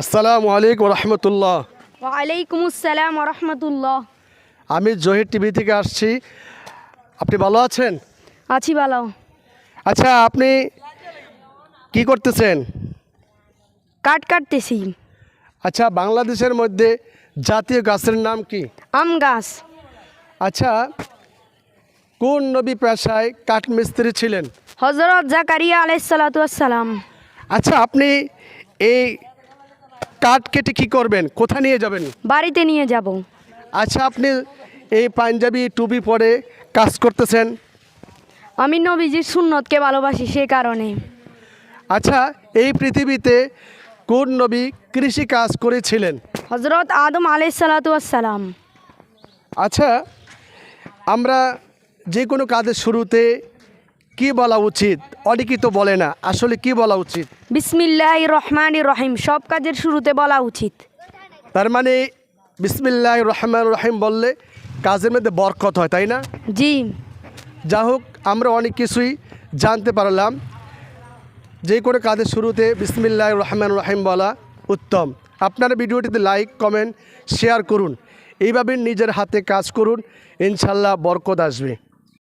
আসসালামু আলাইকুম রহমতুল্লাহ। ওয়ালাইকুম আসসালাম রহমতুল্লাহ। আমি জহির টিভি থেকে আসছি। আপনি ভালো আছেন? আছি ভালো। আচ্ছা আপনি কি করতেছেন? কাট কাটতেছি। আচ্ছা বাংলাদেশের মধ্যে জাতীয় গাছের নাম কি? আম গাছ। আচ্ছা কোন নবী পেশায় কাঠমিস্ত্রি ছিলেন? হজরত জাকারিয়া আলাইসালাতাম আচ্ছা আপনি এই কাঠ কেটে কী করবেন? কোথা নিয়ে যাবেন? বাড়িতে নিয়ে যাব। আচ্ছা আপনি এই পাঞ্জাবি টুপি পরে কাজ করতেছেন? আমি নবীজির সুন্নতকে ভালোবাসি সে কারণে। আচ্ছা এই পৃথিবীতে কোন নবী কৃষি কাজ করেছিলেন? হজরত আদম আলাইসালাতাম আচ্ছা আমরা যে কোনো কাজের শুরুতে কি বলা উচিত? অনেকেই তো বলে না আসলে কি বলা উচিত? বিসমিল্লাহ রহমান রহিম সব কাজের শুরুতে বলা উচিত। তার মানে বিসমিল্লাহ রহমান রহিম বললে কাজের মধ্যে বরকত হয় তাই না? জি। যা হোক আমরা অনেক কিছুই জানতে পারলাম। যে কোনো কাজের শুরুতে বিসমিল্লাহ রহমান রহিম বলা উত্তম। আপনারা ভিডিওটিতে লাইক কমেন্ট শেয়ার করুন। এইভাবে নিজের হাতে কাজ করুন ইনশাল্লাহ বরকত আসবে।